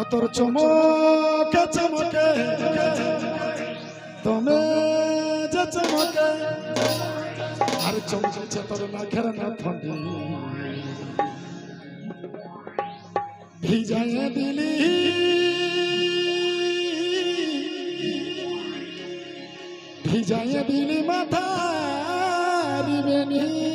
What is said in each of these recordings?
ও তোর চমকে চমকে। তুমি যে চমকে। আর চমকেছে তোর নাখের না ফন্ডি ভিজাইয়ে দিলি। ভিজাইয়ে দিলি মাথা। দিবেনি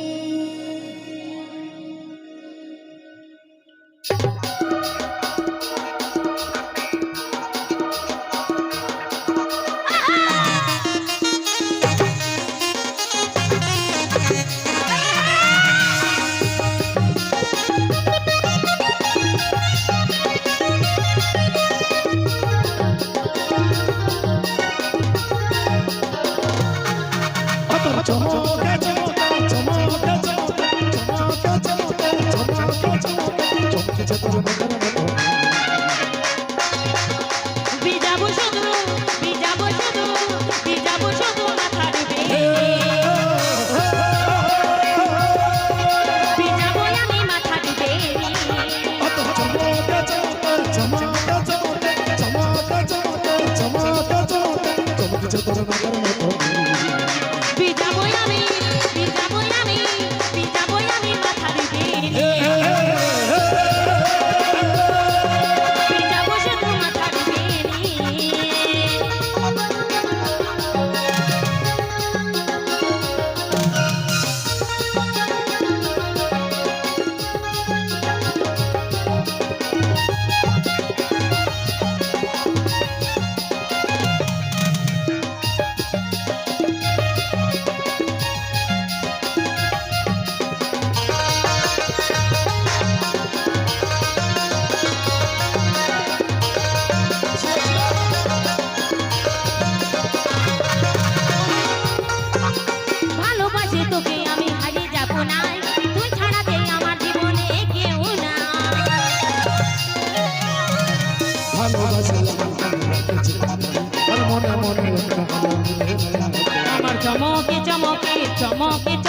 আমার চমকে চমকে চমকে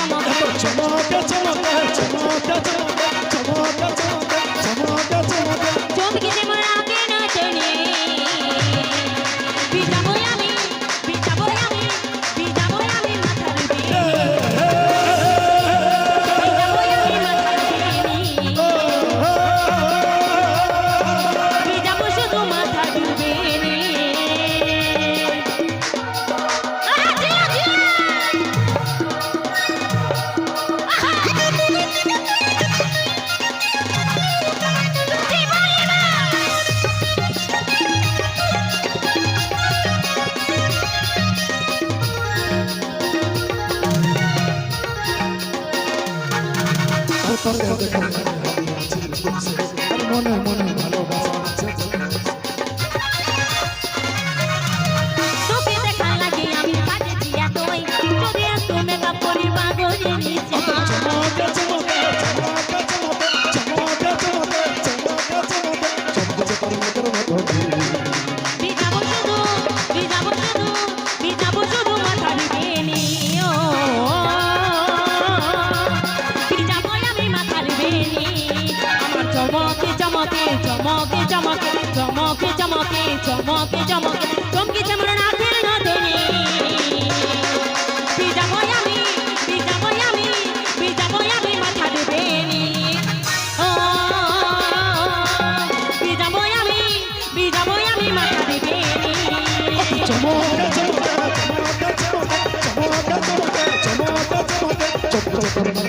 মনে মনে চমকে চমকে চমকে চমকে চমকে চমকে চমকে চমকে চমকে চমকে নাচের নদনী ভিজাবো আমি ভিজাবো আমি ভিজাবো আমি মাথার বেনি ও ভিজাবো আমি ভিজাবো আমি মাথার বেনি চমকে চমকে চমকে চমকে চমকে চমকে চমকে